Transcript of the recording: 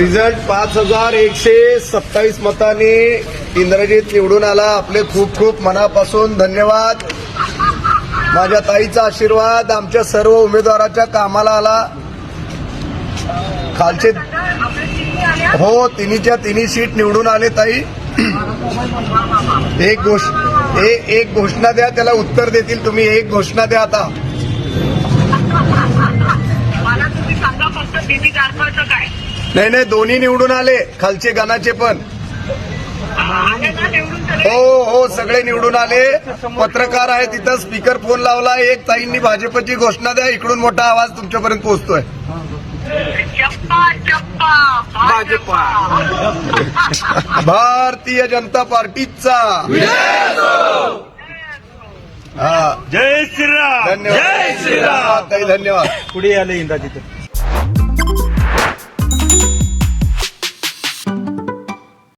Result पाच हजार एकशे सत्तावीस मतांनी इंद्रजीत निवडून आला. आपले खूप खूप मनापासून धन्यवाद. माझ्या ताईचा आशीर्वाद आमच्या सर्व उमेदवाराच्या कामाला आला. खालचे हो तिन्हीच्या तिन्ही सीट निवडून आले ताई. एक गोष्ट एक घोषणा द्या त्याला उत्तर देतील तुम्ही. एक घोषणा द्या आता. मला तुम्ही सांगा फक्त काय? नाही नाही दोन्ही निवडून आले. खालचे गानाचे पण. सगळे हो हो सगळे निवडून आले. पत्रकार आहे तिथं स्पीकर फोन लावला. एक ताईंनी भाजपची घोषणा द्या इकडून मोठा आवाज तुमच्यापर्यंत पोहोचतोय. भारतीय जनता पार्टीचा. हा. जय श्रीराम. धन्यवाद. जय श्रीराम. ताई धन्यवाद. पुढे आले इंदा तिथं